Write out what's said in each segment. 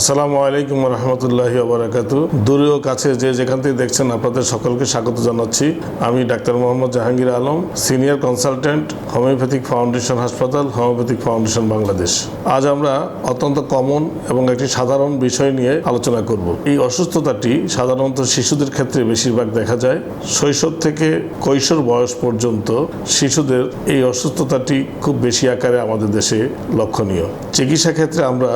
আসসালামু আলাইকুম রহমতুল্লাহি আবরাকাতু দূরে ও কাছে যে যেখান থেকে দেখছেন আপনাদের সকলকে স্বাগত জানাচ্ছি। আমি doctor Mohammad Jahangir Alam, senior consultant, homeopathic foundation হাসপাতাল, হোমিওপ্যাথিক ফাউন্ডেশন বাংলাদেশ। আজ আমরা অত্যন্ত কমন এবং একটি সাধারণ বিষয় নিয়ে আলোচনা করব। এই অসুস্থতাটি সাধারণত শিশুদের ক্ষেত্রে বেশিরভাগ দেখা যায়। শৈশব থেকে কৈশোর বয়স পর্যন্ত শিশুদের এই অসুস্থতাটি খুব বেশি আকারে আমাদের দেশে লক্ষণীয়। চিকিৎসা ক্ষেত্রে আমরা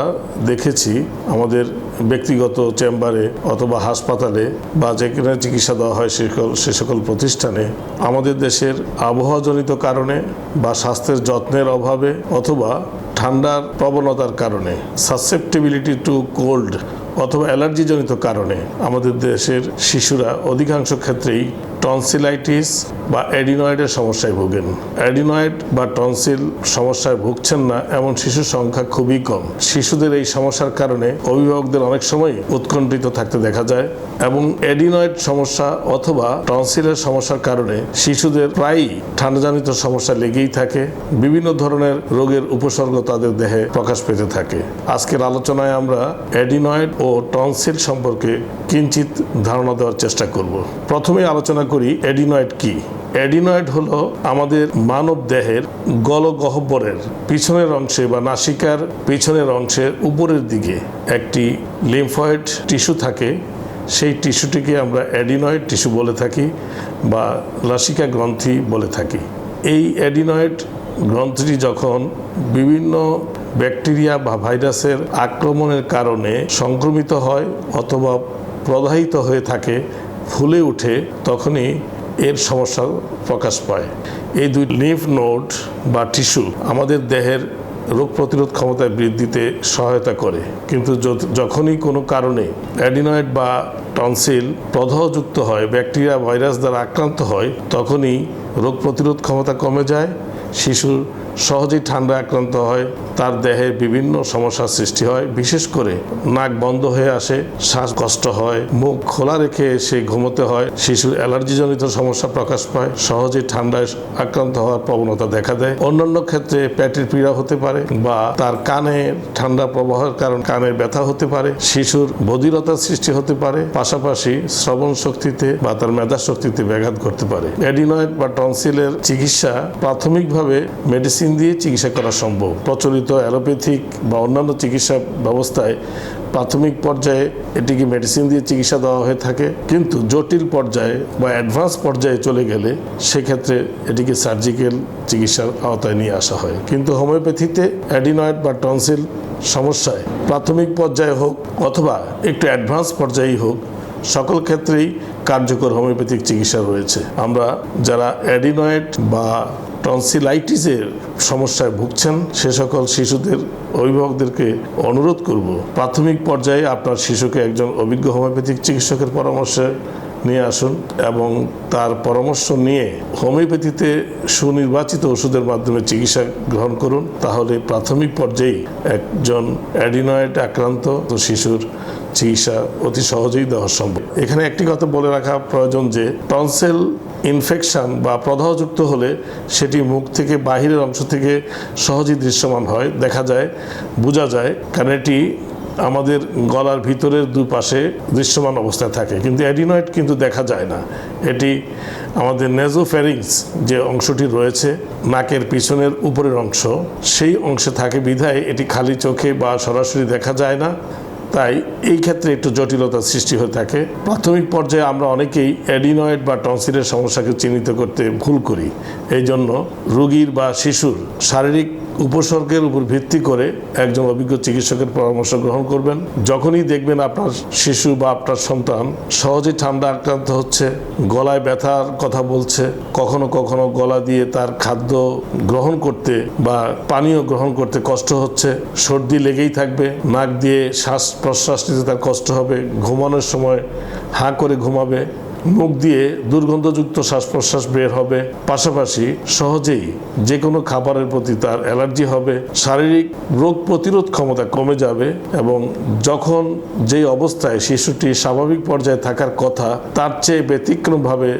দেখেছি আমাদের ব্যক্তিগত চেম্বারে অথবা হাসপাতালে বা যেখানে চিকিৎসা দেওয়া হয় সে সকল সে সকল প্রতিষ্ঠানে আমাদের দেশের আবহাওয়াজনিত কারণে বা স্বাস্থ্যের যত্নের অভাবে অথবা ঠান্ডার প্রবণতার কারণে সাসেপ্টিবিলিটি টু কোল্ড অথবা অ্যালার্জিজনিত কারণে আমাদের দেশের শিশুরা অধিকাংশ ক্ষেত্রেই টনসিলাইটিস বা অ্যাডিনয়েডের সমস্যায় ভোগেন। অ্যাডিনয়েড বা টনসিল সমস্যায় ভুগছেন না, এমন শিশুর সংখ্যা খুবই কম। শিশুদের এই সমস্যার কারণে অভিভাবকদের অনেক সময় উৎকণ্ঠিত থাকতে দেখা যায় এবং অ্যাডিনয়েড সমস্যা অথবা টনসিলের সমস্যার কারণে শিশুদের প্রায়ই ঠান্ডাজনিত সমস্যা লেগেই থাকে। বিভিন্ন ধরনের রোগের উপসর্গ তাদের দেহে প্রকাশ পেতে থাকে। আজকের আলোচনায় আমরা অ্যাডিনয়েড ও টনসিল সম্পর্কে কিঞ্চিত ধারণা দেওয়ার চেষ্টা করব। প্রথমে আলোচনা করি, অ্যাডিনয়েড কি? অ্যাডিনয়েড হলো আমাদের মানব দেহের গলগহ্বরের পিছনের অংশে বা নাসিকার পিছনের অংশের উপরের দিকে একটি লিম্ফয়েড টিস্যু থাকে। সেই টিস্যুটিকে আমরা অ্যাডিনয়েড টিস্যু বলে থাকি বা লাসিকা গ্রন্থি বলে থাকি। এই অ্যাডিনয়েড গ্রন্থিটি যখন বিভিন্ন ব্যাকটেরিয়া বা ভাইরাসের আক্রমণের কারণে সংক্রমিত হয় অথবা প্রদাহিত হয়ে থাকে ফুলে উঠে তখনই এর সমস্যা প্রকাশ পায়। এই দুই লিম্ফ নোড বা টিস্যু আমাদের দেহের রোগ প্রতিরোধ ক্ষমতায় বৃদ্ধিতে সহায়তা করে। কিন্তু যখনই কোনো কারণে অ্যাডিনয়েড বা টনসিল প্রদাহযুক্ত হয়, ব্যাকটেরিয়া, ভাইরাস দ্বারা আক্রান্ত হয়, তখনই রোগ প্রতিরোধ ক্ষমতা কমে যায়, শিশুর সহজেই ঠান্ডা আক্রান্ত হয়, তার দেহে বিভিন্ন সমস্যার সৃষ্টি হয়, বিশেষ করে নাক বন্ধ হয়ে আসে, শ্বাসকষ্ট হয়, মুখ খোলা রেখে সে ঘুমোতে হয়, শিশুর অ্যালার্জিজনিত সমস্যা প্রকাশ পায়, সহজে ঠান্ডায় আক্রান্ত হওয়ার প্রবণতা দেখা দেয়। অন্যান্য ক্ষেত্রে প্যাটের পীড়া হতে পারে বা তার কানে ঠান্ডা প্রবাহের কারণ কানের ব্যথা হতে পারে, শিশুর বধিরতার সৃষ্টি হতে পারে, পাশাপাশি শ্রবণ শক্তিতে বা তার মেধা শক্তিতে ব্যাঘাত করতে পারে। অ্যাডিনয়েড বা টনসিলের চিকিৎসা প্রাথমিকভাবে মেডিসিন দিয়ে চিকিৎসা করা সম্ভব। প্রচলিত অ্যালোপ্যাথিক বা অন্যান্য চিকিৎসা ব্যবস্থায় প্রাথমিক পর্যায়ে এটিকে মেডিসিন দিয়ে চিকিৎসা দেওয়া হয়ে থাকে। কিন্তু জটিল পর্যায়ে বা অ্যাডভান্স পর্যায়ে চলে গেলে সেক্ষেত্রে এটিকে সার্জিক্যাল চিকিৎসার আওতায় নিয়ে আসা হয়। কিন্তু হোমিওপ্যাথিতে অ্যাডিনয়েড বা টনসিল সমস্যায় প্রাথমিক পর্যায়ে হোক অথবা একটু অ্যাডভান্স পর্যায়েই হোক, সকল ক্ষেত্রেই কার্যকর হোমিওপ্যাথিক চিকিৎসা রয়েছে। আমরা যারা অ্যাডিনয়েড বা টনসিলাইটিসের সমস্যায় ভুগছেন সে সকল শিশুদের অভিভাবকদেরকে অনুরোধ করব। প্রাথমিক পর্যায়ে আপনার শিশুকে একজন অভিজ্ঞ হোমিওপ্যাথিক চিকিৎসকের পরামর্শে নিয়ে আসুন এবং তার পরামর্শ নিয়ে হোমিওপ্যাথিতে সুনির্বাচিত ওষুধের মাধ্যমে চিকিৎসা গ্রহণ করুন। তাহলে প্রাথমিক পর্যায়েই একজন অ্যাডিনয়েড আক্রান্ত শিশুর চিকিৎসা অতি সহজেই দেওয়া সম্ভব। এখানে একটি কথা বলে রাখা প্রয়োজন যে, টনসেল ইনফেকশন বা প্রদাহযুক্ত হলে সেটি মুখ থেকে বাহিরের অংশ থেকে সহজেই দৃশ্যমান হয়। দেখা যায়, বোঝা যায়, কারণ এটি আমাদের গলার ভিতরের দুপাশে দৃশ্যমান অবস্থায় থাকে। কিন্তু অ্যাডিনয়েড কিন্তু দেখা যায় না। এটি আমাদের নেজোফ্যারিংস যে অংশটি রয়েছে, নাকের পিছনের উপরের অংশ, সেই অংশে থাকে। বিধায় এটি খালি চোখে বা সরাসরি দেখা যায় না। তাই এই ক্ষেত্রে একটু জটিলতা সৃষ্টি হয়ে থাকে। প্রাথমিক পর্যায়ে আমরা অনেকেই অ্যাডিনয়েড বা টনসিলের সমস্যাকে চিহ্নিত করতে ভুল করি। এই জন্য রোগীর বা শিশুর শারীরিক উপসর্গের উপর ভিত্তি করে একজন অভিজ্ঞ চিকিৎসকের পরামর্শ গ্রহণ করবেন। যখনই দেখবেন আপনার শিশু বা আপনার সন্তান সহজে ঠান্ডা আক্রান্ত হচ্ছে, গলায় ব্যথার কথা বলছে, কখনো কখনো গলা দিয়ে তার খাদ্য গ্রহণ করতে বা পানীয় গ্রহণ করতে কষ্ট হচ্ছে, সর্দি লেগেই থাকবে, নাক দিয়ে শ্বাস প্রশ্বাস নিতে তার কষ্ট হবে, ঘুমানোর সময় হাঁ করে ঘুমাবে মুখ দিয়ে দুর্গন্ধযুক্ত শ্বাস প্রশ্বাস বের হবে। পাশাপাশি সহজেই যে কোনো খাবারের প্রতি তার অ্যালার্জি হবে। শারীরিক রোগ প্রতিরোধ ক্ষমতা কমে যাবে এবং যখন যেই অবস্থায় শিশুটি স্বাভাবিক পর্যায়ে থাকার কথা, তার চেয়ে ব্যতিক্রমভাবে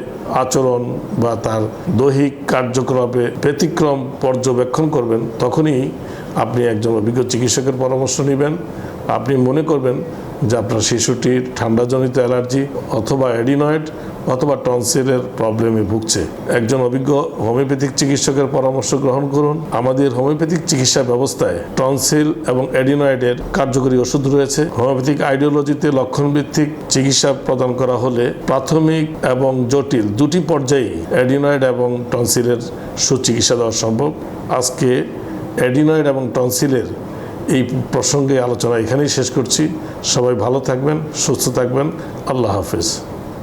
আচরণ বা তার দৈহিক কার্যকলাপে ব্যতিক্রম পর্যবেক্ষণ করবেন, তখনই আপনি একজন অভিজ্ঞ চিকিৎসকের পরামর্শ নেবেন। আপনি মনে করবেন যে আপনার শিশুটির ঠান্ডাজনিত অ্যালার্জি অথবা অ্যাডিনয়েড অথবা টনসিলের প্রবলেমে ভুগছে। একজন অভিজ্ঞ হোমিওপ্যাথিক চিকিৎসকের পরামর্শ গ্রহণ করুন। আমাদের হোমিওপ্যাথিক চিকিৎসা ব্যবস্থায় টনসিল এবং অ্যাডিনয়েডের কার্যকরী ওষুধ রয়েছে। হোমিওপ্যাথিক আইডিওলজিতে লক্ষণভিত্তিক চিকিৎসা প্রদান করা হলে প্রাথমিক এবং জটিল দুটি পর্যায়ে অ্যাডিনয়েড এবং টনসিলের সুচিকিৎসা দেওয়া সম্ভব। আজকে অ্যাডিনয়েড এবং টনসিলের এই প্রসঙ্গে আলোচনা এখানেই শেষ করছি। সবাই ভালো থাকবেন সুস্থ থাকবেন। আল্লাহ হাফেজ।